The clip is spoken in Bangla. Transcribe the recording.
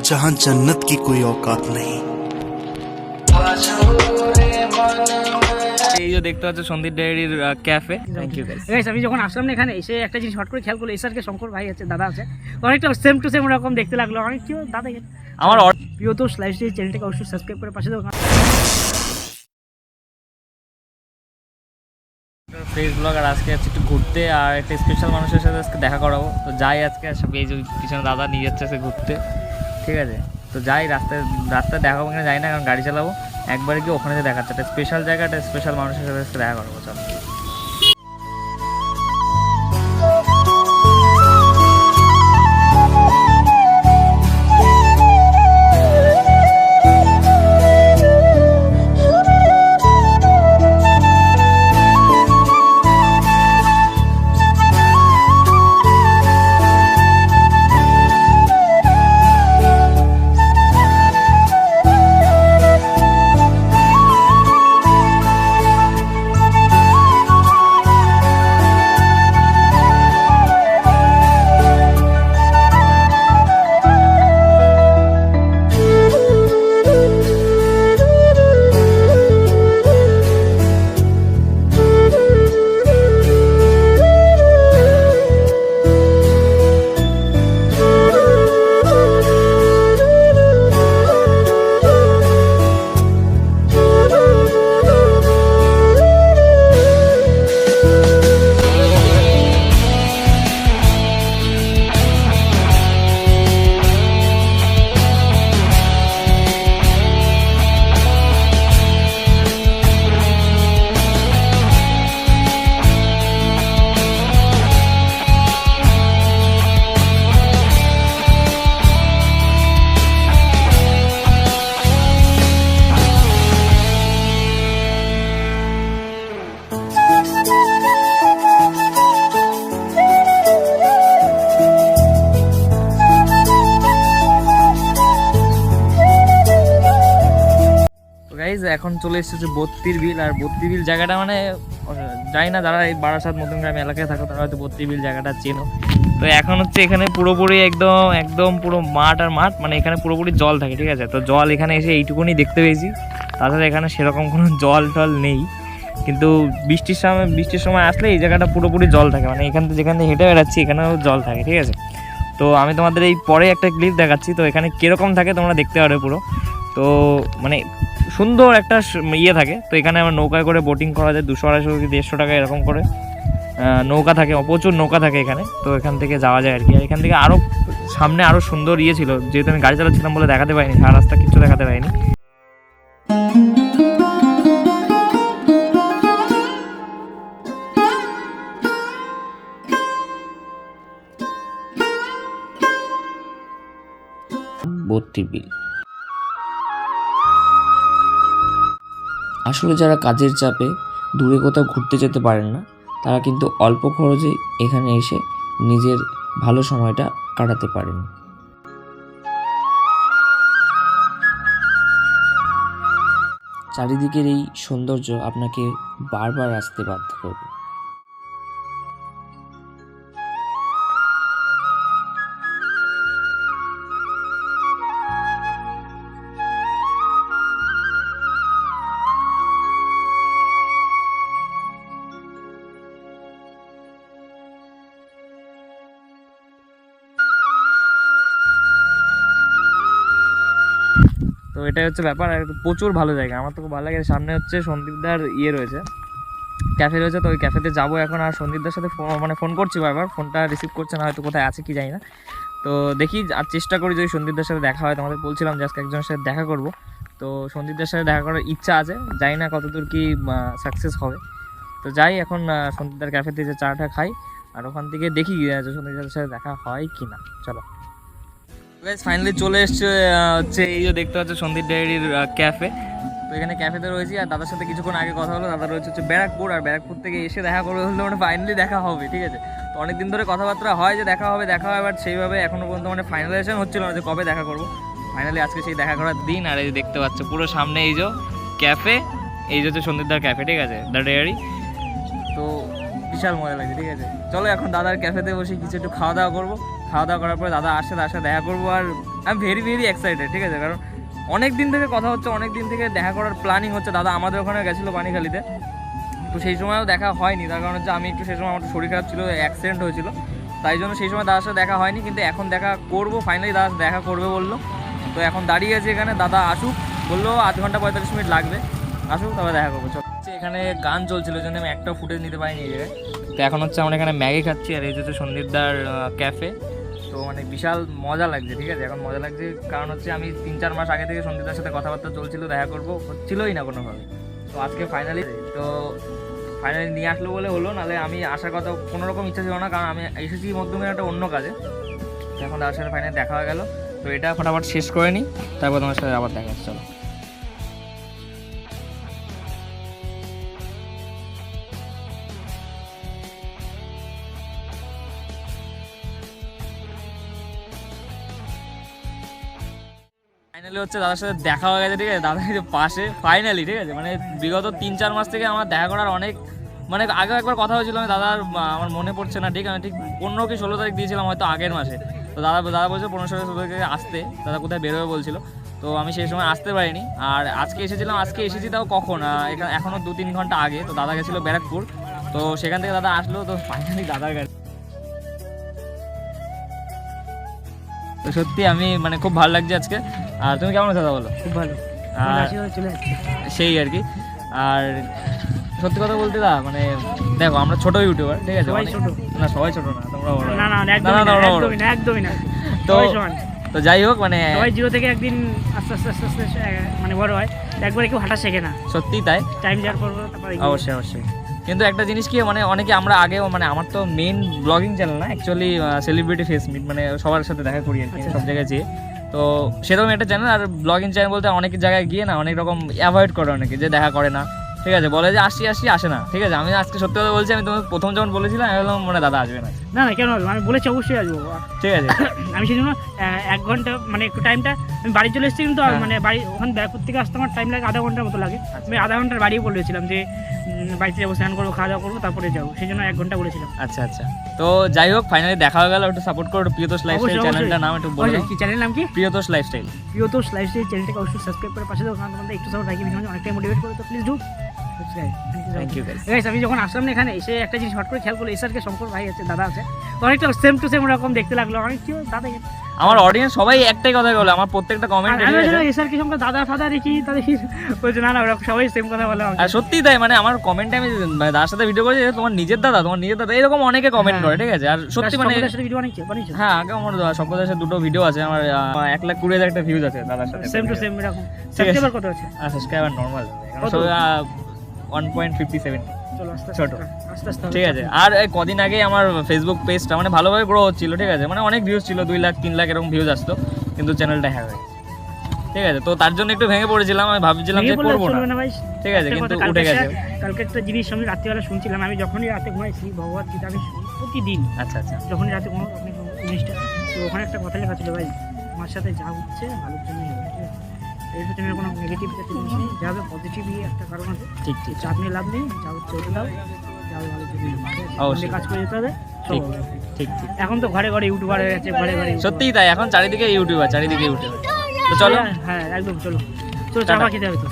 जहां जन्नत की कोई औकात नहीं এই যে দেখতে পাচ্ছ সন্দীপ ডায়েরির cafe thank you guys guys আমি যখন আসলাম না এখানে এসে একটা জিনিস হট করে খেয়াল করলো এসআরকে শঙ্কর ভাই আছে দাদা আছে অনেকটা সেম টু সেম রকম দেখতে লাগলো অনেক কি দাদা এখানে আমার অর- প্রিয় তো স্লাইস দিয়ে চ্যানেলটাকে অবশ্যই সাবস্ক্রাইব করে পাশে দেবো ফেস ব্লগার আজকে যাচ্ছে একটু ঘুরতে আর একটা স্পেশাল মানুষের সাথে আজকে দেখা করাবো তো যাই আজকে সব এই যে পিছনে দাদা নিয়ে যাচ্ছে আজকে ঘুরতে ঠিক আছে? তো যাই, রাস্তায় রাস্তায় দেখাবো কিনা যাই না, কারণ গাড়ি চালাবো। একবারে গিয়ে ওখানে দেখা দেখাচ্ছে। একটা স্পেশাল জায়গা একটা স্পেশাল মানুষের সাথে দেখা করব, চলো। গাইজ এখন চলে এসেছে বত্তির বিল আর বত্তির বিল জায়গাটা মানে যাই না যারা এই বারাসাত মতন গ্রাম এলাকায় থাকো, তারা হয়তো বত্তির বিল জায়গাটা চেনো। তো এখন হচ্ছে এখানে পুরোপুরি একদম একদম পুরো মাঠ আর মাঠ মানে এখানে পুরোপুরি জল থাকে, ঠিক আছে? তো জল এখানে এসে এইটুকুনি দেখতে পেয়েছি। তাছাড়া এখানে সেরকম কোনো জল টল নেই। কিন্তু বৃষ্টির সময় বৃষ্টির সময় আসলে এই জায়গাটা পুরোপুরি জল থাকে মানে এখান থেকে যেখান থেকে হেঁটে বেড়াচ্ছি, এখানেও জল থাকে, ঠিক আছে? তো আমি তোমাদের এই পরে একটা ক্লিপ দেখাচ্ছি, তো এখানে কীরকম থাকে তোমরা দেখতে পারো পুরো। তো মানে সুন্দর একটা ইয়ে থাকে। তো এখানে আমার নৌকায় করে বোটিং করা যায়, দুশো, আড়াইশো কি দেড়শো টাকা এরকম করে। নৌকা থাকে প্রচুর নৌকা থাকে এখানে। তো এখান থেকে যাওয়া যায় আর কি। এখান থেকে আরও সামনে আরও সুন্দর ইয়ে ছিল। যেহেতু আমি গাড়ি চালাচ্ছিলাম বলে দেখাতে পারিনি, সারা রাস্তা কিছু দেখাতে পারিনি। বত্রির বিল। আসলে যারা কাজের চাপে দূরে কোথাও ঘুরতে যেতে পারেন না, তারা কিন্তু অল্প খরচে এখানে এসে নিজের ভালো সময়টা কাটাতে পারেন। চারিদিকের এই সৌন্দর্য আপনাকে বারবার আসতে বাধ্য করবে। তো এটাই হচ্ছে ব্যাপার, আর প্রচুর ভালো জায়গা। আমার তো খুব ভালো লাগে। সামনে হচ্ছে সন্দীপদার ইয়ে রয়েছে। ক্যাফে রয়েছে, তো ওই ক্যাফেতে যাব এখন। আর সন্দীপদার সাথে মানে ফোন করছি বারবার। ফোনটা রিসিভ করছে, না হয়তো কোথায় আছে, কি জানি না। তো দেখি, আর চেষ্টা করি যদি সন্দীপদার সাথে দেখা হয়। তোমাদের বলছিলাম যে আজকে একজনের সাথে দেখা করব। তো সন্দীপদার সাথে দেখা করার ইচ্ছা আছে। জানি না কতদূর কি সাকসেস হবে। তো যাই, এখন সন্দীপদার ক্যাফেতে যে চাটা খাই। আর ওখান থেকে দেখি যে সন্দীপদার সাথে দেখা হয় কি না চলো। ফাইনালি চলে এসছে হচ্ছে এই যে দেখতে পাচ্ছ সন্দীপ ডায়েরির ক্যাফে তো এখানে ক্যাফেতে রয়েছি আর দাদার সাথে কিছুক্ষণ আগে কথা হলো। দাদা রয়েছে হচ্ছে ব্যারাকপুর আর ব্যারাকপুর থেকে এসে দেখা করবে হলে মানে ফাইনালি দেখা হবে, ঠিক আছে? তো অনেকদিন ধরে কথাবার্তা হয় যে দেখা হবে দেখা হবে বাট সেইভাবে এখনও পর্যন্ত মানে ফাইনালাইজেশন হচ্ছিল না যে কবে দেখা করব। ফাইনালি আজকে সেই দেখা করার দিন আর এই দেখতে পাচ্ছ পুরো সামনে এই যে ক্যাফে এই যে হচ্ছে সন্দীপদার ক্যাফে ঠিক আছে? দ্য ডেয়ারি তো বিশাল মজা লাগছে ঠিক আছে? চলো এখন দাদার ক্যাফেতে বসে কিছু একটু খাওয়া দাওয়া করব। খাওয়া দাওয়া করার পরে দাদা আসে, তার সাথে দেখা করব আর আমি ভেরি ভেরি এক্সাইটেড ঠিক আছে? কারণ অনেক দিন থেকে কথা হচ্ছে, অনেক দিন থেকে দেখা করার প্ল্যানিং হচ্ছে। দাদা আমাদের ওখানে গেছিল পানিখালিতে। তো সেই সময়ও দেখা হয়নি, তার কারণ হচ্ছে আমি একটু সেই সময় আমার শরীর খারাপ ছিল অ্যাক্সিডেন্ট হয়েছিল। তাই জন্য সেই সময় দাদার সাথে দেখা হয়নি, কিন্তু এখন দেখা করব ফাইনালি সাথে দেখা করবে বলল। তো এখন দাঁড়িয়ে আছে এখানে, দাদা আসুক, বলল আধ ঘণ্টা পঁয়তাল্লিশ মিনিট লাগবে। আসুক তবে দেখা করব, চল। এখানে গান চলছিল জন্য আমি একটাও ফুটেজ নিতে পারিনি তো এখন হচ্ছে আমরা এখানে ম্যাগি খাচ্ছি, আর এই যে সন্দীপদার ক্যাফে তো মানে বিশাল মজা লাগছে, ঠিক আছে? এখন মজা লাগছে কারণ হচ্ছে আমি তিন চার মাস আগে থেকে সন্দীপদার সাথে কথাবার্তা চলছিল, দেখা করব, হচ্ছিলই না কোনোভাবে। তো আজকে ফাইনালি তো ফাইনালি নিয়ে আসলো বলে হলো, নাহলে আমি আসার কথা কোনো রকম ইচ্ছা ছিল না, কারণ আমি এসেছি মধ্যমে একটা অন্য কাজে। এখন তার সাথে ফাইনালি দেখা হয়ে গেলো। তো এটা ফটাফট শেষ করে নিই, তারপর তোমার সাথে আবার দেখা চলো। ফাইনালি হচ্ছে দাদার সাথে দেখা হয়ে গেছে, ঠিক আছে? দাদা কিন্তু পাশে ফাইনালি ঠিক আছে? মানে বিগত তিন চার মাস থেকে আমার দেখা করার অনেক মানে আগেও একবার কথা হয়েছিল, আমি দাদার আমার মনে পড়ছে না, ঠিক আমি ঠিক পনেরো কি ষোলো তারিখ দিয়েছিলাম, হয়তো আগের মাসে। তো দাদা দাদা বলছে পনেরো ষোলো ষোলো তারিখে আসতে, দাদা কোথায় বেরোবে বলছিল। তো আমি সেই সময় আসতে পারিনি, আর আজকে এসেছিলাম, আজকে এসেছি তাও কখন? এখানে এখনও দু তিন ঘণ্টা আগে, তো দাদা গেছিল ব্যারাকপুর। তো সেখান থেকে দাদা আসলো, তো ফাইনালি দাদার গাড়ি তো সত্যি আমি মানে খুব ভালো লাগছে আজকে। আর তুমি কেমন দাদা বলো? খুব ভালো। আর সেই আর কি। আর সত্যি কথা বলতে দা মানে দেখো আমরা ছোট ইউটিউবার ঠিক আছে? ছোট। না সবাই ছোট না তোমরা বড়। না না না, একদমই না। একদমই না তো তো যাই হোক মানে সবাই জিরো থেকে একদিন আস্তে আস্তে আস্তে আস্তে মানে বড় হয়। একবারে কেউ হাঁটা শেখে না। সত্যি তাই? টাইম যাওয়ার পর অবশ্যই অবশ্যই। কিন্তু একটা জিনিস কি মানে অনেকে আমরা আগেও মানে আমার তো মেন ব্লগিং চ্যানেল না অ্যাকচুয়ালি সেলিব্রিটি ফেস মিট মানে সবার সাথে দেখা করি আর কি আচ্ছা, সব জায়গায় যেয়ে। তো সেরকম একটা চ্যানেল আর ব্লগিং চ্যানেল বলতে অনেক জায়গায় গিয়ে না অনেক রকম অ্যাভয়েড করে অনেকে যে দেখা করে না। ঠিক আছে বলে যে আসি আসি আসে না। ঠিক আছে আমি আজকে সত্যি কথা বলছি আমি তোমাকে প্রথম যখন বলেছিলাম আমি বললাম মানে দাদা আসবে না। না না কেন? আসব? আমি বলেছি অবশ্যই আসব। ঠিক আছে। আমি সেই জন্য এক ঘণ্টা মানে একটু টাইমটা আমি বাড়ি চলে এসেছি কিন্তু হ্যাঁ। মানে বাড়ি ওখানে ব্যারাকপুর থেকে আসতে আমার টাইম লাগে আধা ঘণ্টার মতো লাগে। আমি আধা ঘণ্টার বাড়িও বলেছিলাম যে বাড়িতে যাব স্নান করব খাওয়া দাওয়া করব তারপরে যাব। সেই জন্য এক ঘণ্টা বলেছিলাম আচ্ছা আচ্ছা। তো যাই হোক ফাইনালি দেখা হয়ে গেল। একটু সাপোর্ট করো প্রিয়তোষ লাইফস্টাইল চ্যানেলটার নাম একটু বলে কি চ্যানেল নাম কি? প্রিয়তোষ লাইফস্টাইল প্রিয় তো লাইফস্টাইল চ্যানেলটাকে অবশ্যই সাবস্ক্রাইব করে পাশে দাও কারণ তোমাদের একটু সাপোর্ট রাখি অনেকটাই মোটিভেট করে তো প্লিজ ডু গাইস আমি যখন আসলাম না এখানে এসে একটা জিনিস হট করে খেয়াল করল এসআরকে শঙ্কর ভাই আছে দাদা আছে। অনেকটা সেম টু সেম ওরকম দেখতে লাগল। অনেক কি দাদা আমার অডিয়েন্স সবাই একটাই কথা বলে আমার প্রত্যেকটা কমেন্ট ভাবছিলাম এসআরকে সঙ্গে দাদা ফাদা দেখি তাদের বলছে না না ওরা সবাই সেম কথা বলে আর সত্যি তাই মানে আমার কমেন্টে আমি মানে তার সাথে ভিডিও করেছি তোমার নিজের দাদা তোমার নিজের দাদা এরকম অনেকে কমেন্ট হ্যাঁ। করে ঠিক আছে? আর সত্যি মানে ভিডিও হ্যাঁ আগে আমার সম্প্রদায়ের সাথে দুটো ভিডিও আছে আমার এক লাখ কুড়ি হাজার একটা ভিউজ আছে দাদার সাথে। সেম টু সেম এরকম। সাবস্ক্রাইবার কত আছে? Subscriber normal? One point fifty seven ছোট। ঠিক আছে। আর কদিন আগে আমার ফেসবুক পেজটা মানে ভালোভাবে গ্রো হচ্ছিল ঠিক আছে? মানে অনেক ভিউজ ছিল দুই লাখ তিন লাখ এরকম ভিউজ আসতো কিন্তু চ্যানেলটা হ্যাঁ হয়ে ঠিক আছে? তো তার জন্য একটু ভেঙে পড়েছিলাম আমি ভাবছিলাম যে করব না। ঠিক আছে কিন্তু উঠে গেছে। কালকে একটা জিনিস আমি রাত্রিবেলা শুনছিলাম আমি যখনই রাতে ঘুমাইছি ভগবত গীতা আমি প্রতিদিন। আচ্ছা আচ্ছা। যখনই রাতে শুনব। জিনিসটা তো ওখানে একটা কথা লেখা ছিল ভাই আমার সাথে যা হচ্ছে ভালোর জন্যই হবে। এর ভিতরে কোনো নেগেটিভ জিনিস নেই। যা হবে পজিটিভই একটা কারণ আছে। ঠিক ঠিক। চাপ নিয়ে লাভ নেই যা হচ্ছে ওটা দাও। কাজ করে যেতে হবে ঠিক ঠিক ঠিক। এখন তো ঘরে ঘরে ইউটিউবার হয়ে গেছে ঘরে ঘরে সত্যিই তাই এখন চারিদিকে ইউটিউবার চারিদিকে ইউটিউবার তো চলো। হ্যাঁ একদম চলো। চলো চা খেতে হবে তো।